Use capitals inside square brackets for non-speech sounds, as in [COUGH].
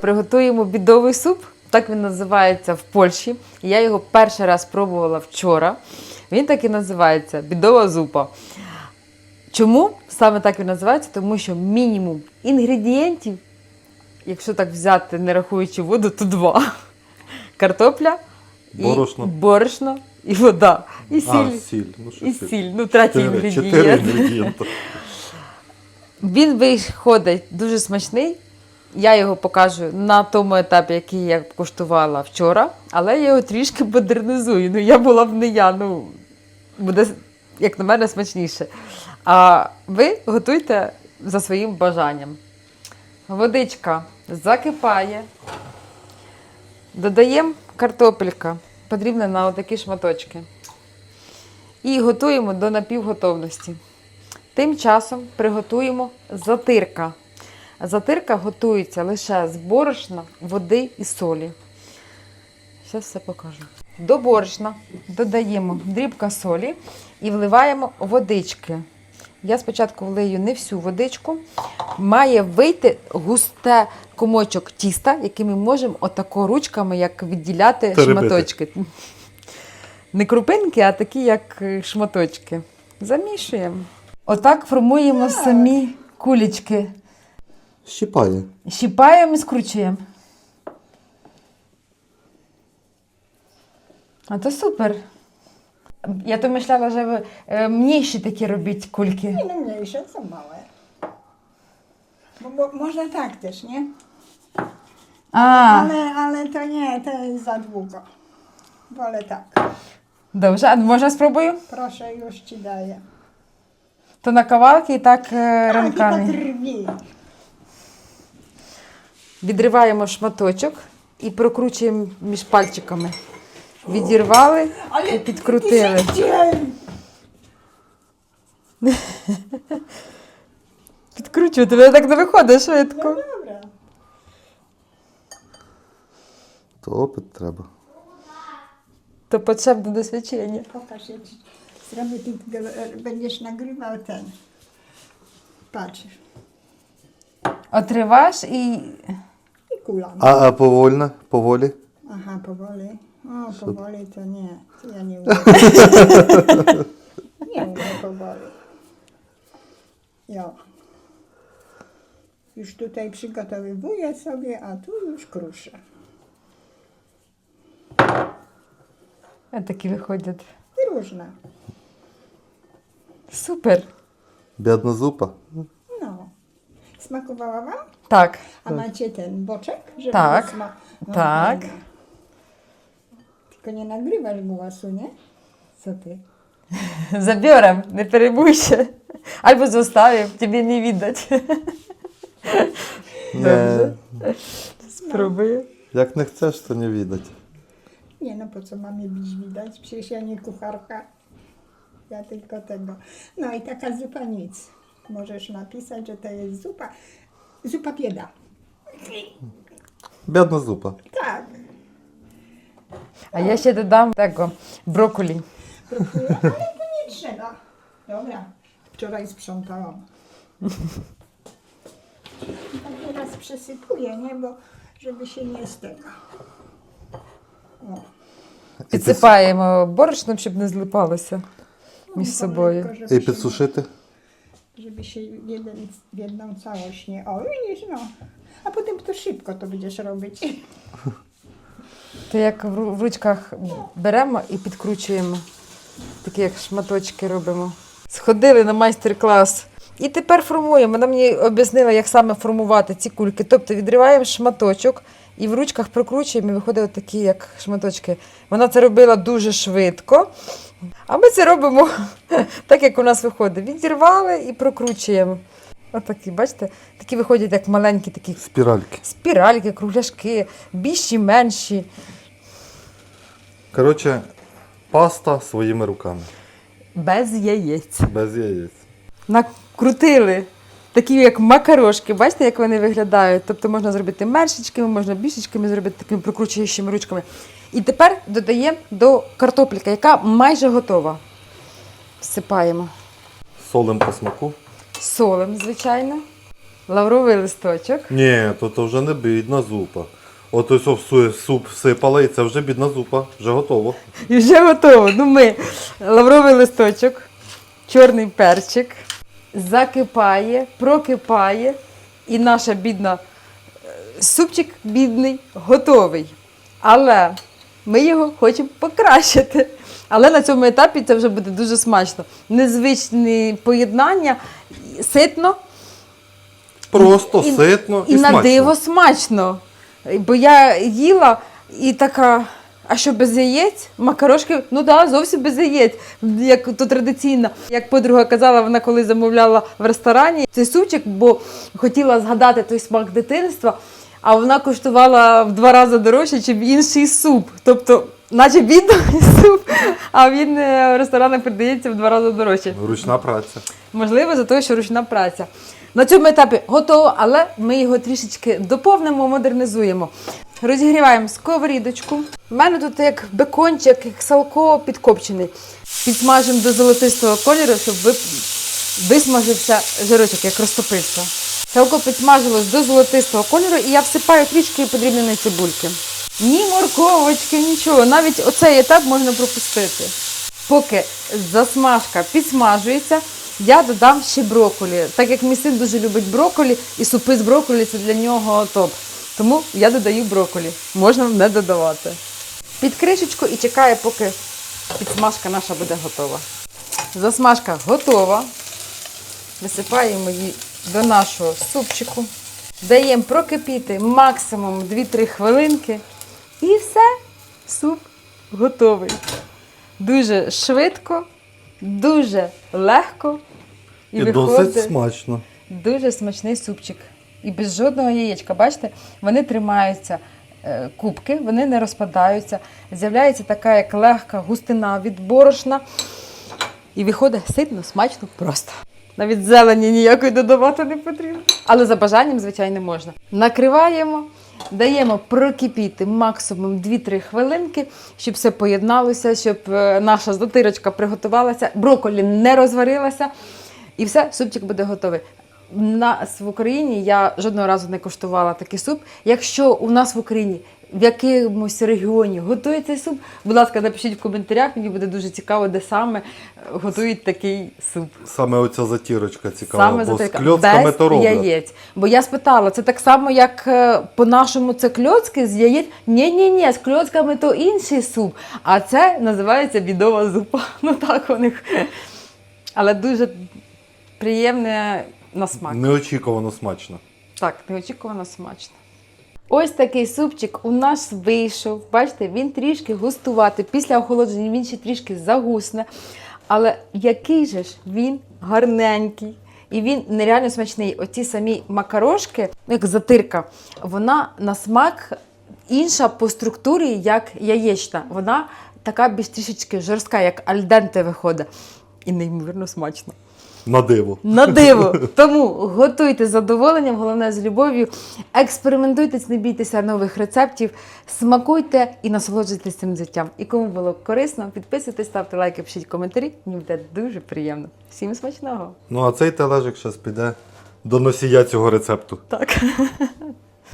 Приготуємо бідовий суп. Так він називається в Польщі. Я його перший раз пробувала вчора. Він так і називається бідова зупа. Чому саме так він називається? Тому що мінімум інгредієнтів, якщо так взяти, не рахуючи воду, то два: картопля, і Борошно. борошно і вода. І сіль. А, сіль. Ну, що і сіль? сіль. Ну, чотири інгредієнти. Він виходить дуже смачний. Я його покажу на тому етапі, який я куштувала вчора, але я його трішки модернізую. Ну, я була б не я, ну буде, як на мене, смачніше. А ви готуйте за своїм бажанням. Водичка закипає. Додаємо картопелька, потрібна на отакі шматочки. І готуємо до напівготовності. Тим часом приготуємо затирка. Затирка готується лише з борошна, води і солі. Зараз все покажу. До борошна додаємо дрібка солі і вливаємо водички. Я спочатку влию не всю водичку. Має вийти густе комочок тіста, який ми можемо отако ручками як відділяти Теребити. шматочки. Не крупинки, а такі, як е, шматочки. Замішуємо. Отак формуємо самі кулічки. Щипає. Щіпаємо і скручуємо. А то супер. Я то myślała, że wy e, mniejsze takie robić kulki. Nie no mniejsze, co małe. Bo, bo można tak też, nie? A, Ale, ale to nie, to jest za długo. Wolę tak. dobrze, a można spróbuję? Proszę, już ci daję. To na kawałki i tak e, Tak, i tak rękami. rwi. Відриваємо шматочок і прокручуємо між пальчиками. Відірвали і підкрутили. [LAUGHS] Підкручувати, але так не виходить швидко. Dobra. То опит треба. То потрібне досвідчення. Pokaż, ja ci zrobię, ty go- będziesz nagrywał ten. Patrzysz. Отриваєш і kula. А, а повольно, поволі. Aha, powoli. O, powoli to nie. To ja nie umiem. [LAUGHS] nie umiem powoli. Jo. Już tutaj przygotowywuję sobie, a tu już kruszę. такі виходять. I różne. Супер. Бідна зупа. No. Smakowała Wam? Tak. A macie ten boczek? Żeby Tak. sma- No, Tak. fajnie. Tylko nie nagrywasz głosu, nie? Co ty? [LAUGHS] Zabiorę, nie przejmuj się. Albo zostawię, ciebie nie widać. [LAUGHS] Dobrze. Spróbuję. No. Jak nie chcesz, to nie widać. Nie no, po co mamie bić widać? Przecież ja nie kucharka. Ja tylko tego. No i taka zupa nic. Możesz napisać, że to jest zupa, Zupa bieda. Бідна зупа. Tak. А я ще додам tego, брокколі. Próbuję, ale to nie trzeba. Dobra. Wczoraj sprzątałam. I tak teraz przesypuję, nie? Bo żeby się nie z tego. O. Підсипаємо борошном, щоб не злипалося між No, собою. tylko, І żeby się, підсушити. Żeby się jeden, w jedną całość nie... O, widzisz, no. A potem to szybko to będziesz robić. То як в ру- в ручках беремо і підкручуємо, такі як шматочки робимо. Сходили на майстер-клас. І тепер формуємо. Вона мені об'яснила, як саме формувати ці кульки. Тобто відриваємо шматочок і в ручках прокручуємо, і виходять такі, як шматочки. Вона це робила дуже швидко. А ми це робимо [LAUGHS] так, як у нас виходить. Відірвали і прокручуємо. Отакі, бачите? Такі виходять, як маленькі такі Спіральки. спіральки, кругляшки, більші, менші. Коротше, паста своїми руками. Без яєць. Без яєць. Накрутили такі, як макарошки. Бачите, як вони виглядають? Тобто можна зробити меншечками, можна більшечками зробити такими прокручуючими ручками. І тепер додаємо до картопелька, яка майже готова. Всипаємо Солим по смаку. солем, звичайно. лавровий листочок. Ні, то, то вже не бідна зупа. От ось суп всипали, і це вже бідна зупа, вже готово. І вже готово. Ну ми лавровий листочок, чорний перчик, закипає, прокипає, і наша бідна е, супчик бідний готовий. Але ми його хочемо покращити. Але на цьому етапі це вже буде дуже смачно. Незвичне поєднання, ситно Просто, І- ситно і, і на диво смачно. Бо я їла і така. А що без яєць? Макарошки, ну так, да, зовсім без яєць, як то традиційно. Як подруга казала, вона коли замовляла в ресторані цей супчик, бо хотіла згадати той смак дитинства, а вона коштувала в два рази дорожче, ніж інший суп. Тобто, наче бідний [LAUGHS] суп, [LAUGHS] а він е, в ресторанах продається в два рази дорожче. Ручна праця. Можливо, за те, що ручна праця. На цьому етапі готово, але ми його трішечки доповнимо, модернізуємо. Розігріваємо сковорідочку. У мене тут як бекончик, як салко підкопчений. Підсмажимо до золотистого кольору, щоб висмажився жирочок, як розтопився. Салко підсмажилось до золотистого кольору, і я всипаю трішки подрібненої цибульки. Ні морковочки, нічого. Навіть оцей етап можна пропустити. Поки засмажка підсмажується, я додам ще брокколі. Так як мій син дуже любить брокколі, і супи з брокколі це для нього топ. Тому я додаю брокколі. Можна не додавати. Під кришечку і чекаю, поки підсмажка наша буде готова. Засмажка готова. Висипаємо її до нашого супчику. Даємо прокипіти максимум 2-3 хвилинки. І все, суп готовий. Дуже швидко, дуже легко. І, І, виходить досить смачно. дуже смачний супчик. І без жодного яєчка. Бачите, вони тримаються е, кубки, вони не розпадаються. З'являється така як легка густина від борошна. І виходить ситно, смачно, просто. Навіть зелені ніякої додавати не потрібно. Але за бажанням, звичайно, можна. Накриваємо, даємо прокипіти максимум 2-3 хвилинки, щоб все поєдналося, щоб е, наша затирочка приготувалася, брокколі не розварилася. І все, супчик буде готовий. У нас в Україні я жодного разу не коштувала такий суп. Якщо у нас в Україні в якомусь регіоні цей суп, будь ласка, напишіть в коментарях, мені буде дуже цікаво, де саме готують такий суп. Саме оця затірочка цікава, Саме бо з затирка. кльоцками то роблять. яєць. Бо я спитала, це так само, як е, по-нашому це кльоцки з яєць. Ні, ні, ні, з кльоцками то інший суп. А це називається бідова зупа. [LAUGHS] Ну так у них. Але дуже приємне на смак. Неочікувано смачно. Так, неочікувано смачно. Ось такий супчик у нас вийшов. Бачите, він трішки густувати. Після охолодження він ще трішки загусне. Але який же ж він гарненький. І він нереально смачний. Оці самі макарошки, як затирка, вона на смак інша по структурі, як яєчна. Вона така більш трішечки жорстка, як альденте виходить. І неймовірно смачно. На диво. На диво. Тому готуйте з задоволенням, головне з любов'ю. Експериментуйте, не бійтеся нових рецептів, смакуйте і насолоджуйтесь цим життям. І кому було корисно, підписуйтесь, ставте лайки, пишіть коментарі. Мені буде дуже приємно. Всім смачного! Ну а цей тележик зараз піде до носія цього рецепту. Так. [LAUGHS]